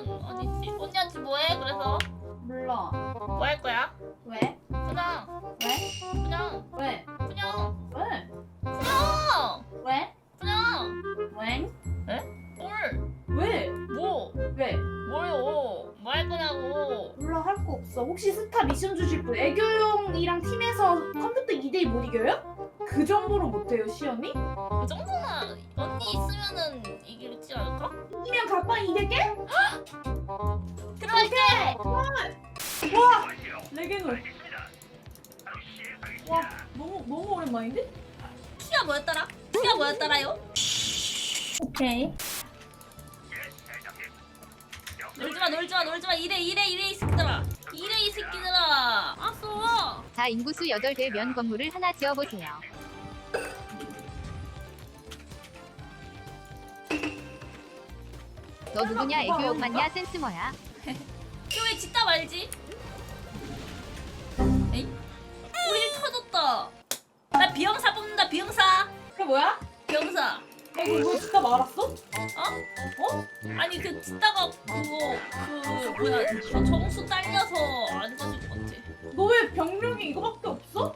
아니지. 언니한테 뭐해? 그래서 몰라. 뭐 할 거야? 왜? 그냥 왜? 그냥 왜? 그냥 왜? 그냥 왜? 그냥 왜? 뭘? 왜? 뭐? 왜? 뭐요? 뭐 할 거냐고. 몰라 할 거 없어. 혹시 스타 미션 주실 분? 애교용이랑 팀에서 컴퓨터 2대2 못 이겨요? 그 정도로 못해요 시연이? 그 정도나 언니 있으면은 이기지 않을까? 이면 200개? 들어갈게. 와! 레게놀. 와 너무 너무 오랜만인데? 키가 뭐였더라? 키가 뭐였더라요? 오케이. 놀지마 놀지마 놀지마 이래 이래 이래 이 새끼들아 이래 이 새끼들아 아싸 자 인구수 8대 면 건물을 하나 지어보세요. 너 누구냐 애교용 맞냐 센스 뭐야? 왜 짓다 말지? 에이? 우리 집 터졌다 나 비영사 뽑는다 비영사 그게 뭐야? 비영사 야 이거 이거 진짜 말았어? 어? 어? 아니 그 짓다가 그거 그 뭐야 저 정수 딸려서 안 가질 것 같아 너 왜 병력이 이거밖에 없어?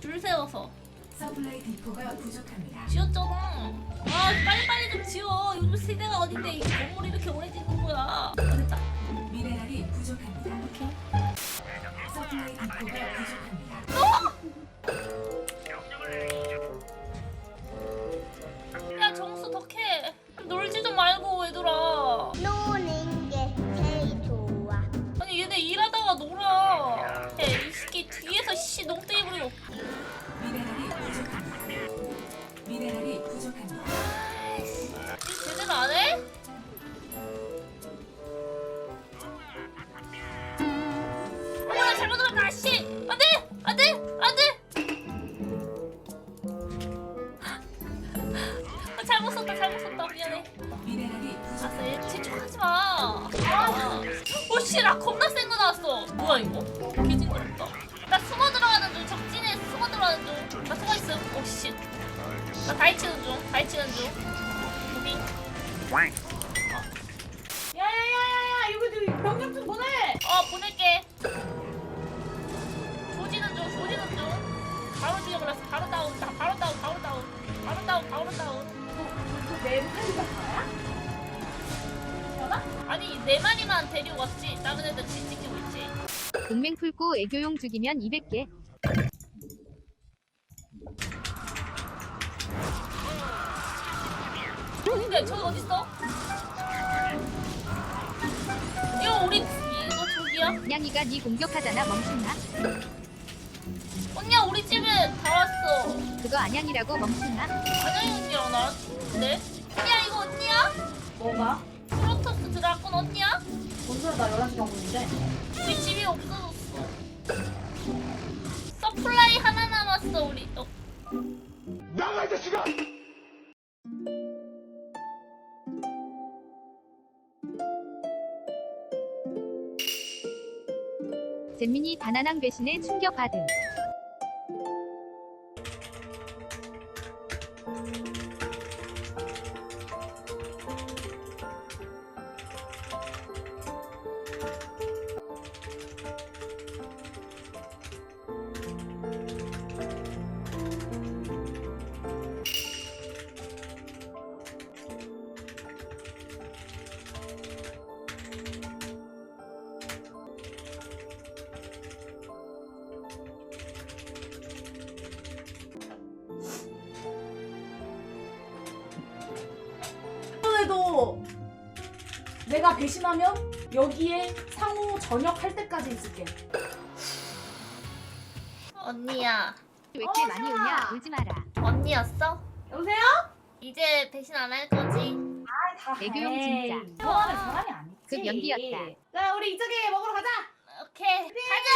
줄 세워서. 서플라이 디포가 부족합니다. 지었잖아. 아 빨리빨리 좀 지어 요즘 세대가 어딘데 이 건물이 이렇게 오래 짓는 거야. 됐다. 미네랄이 부족합니다. 오케이. 서플라이 디포가 부족합니다. 이 제대로 안 해? 어머나 잘못 들었다 아씨. 안돼 안돼 안돼. 아, 잘못 썼다 잘못 썼다. 미안해. 아싸. 얘 재촉하지 마. 아, 오씨 나 겁나 센 거 나왔어. 뭐야 이거? 개징그럽다. 나 숨어 들어가는 중 적진에 숨어 들어가는 중나 숨어 있음. 오씨. 나 다이치는 중 다이치는 중 야야야야야 이거 좀 병력 좀 보내. 어 보낼게. 조지는 중 조지는 중. 바로 죽여버렸어. 바로 다운 다 바로 다운 바로 다운. 바로 다운 바로 다운. 내 팔리가 뭐야? 아니 네 마리만 데리고 왔지. 다른 애들 진 지키고 있지. 동맹 풀고 애교용 죽이면 200개. 근데 저기 어딨어? 이거 우리 이거 저기야? 냥이가 네 공격하잖아 멈춘나? 언니야 우리 집에 다 왔어 그거 안양이라고 멈춘나? 안녕히 언니랑 나랑 친구인데 언니야 이거 언니야? 뭐가? 프로토스 드라군 언니야? 뭔 소리야 나 11시 경보인데. 우리 집이 없어졌어 서플라이 하나 남았어 우리 어. 잼민이 바나낭 배신에 충격받음. 이번에도 내가 배신하면 여기에 상호 전역할 때까지 있을게. 언니야 왜 이렇게 많이 오냐? 울지 마라. 언니였어? 여보세요? 이제 배신 안 할 거지? 다 애교용 해. 진짜. 좋아하는 사람이 아니지. 급 연기였다. 자 우리 이쪽에 먹으러 가자. 오케이 가자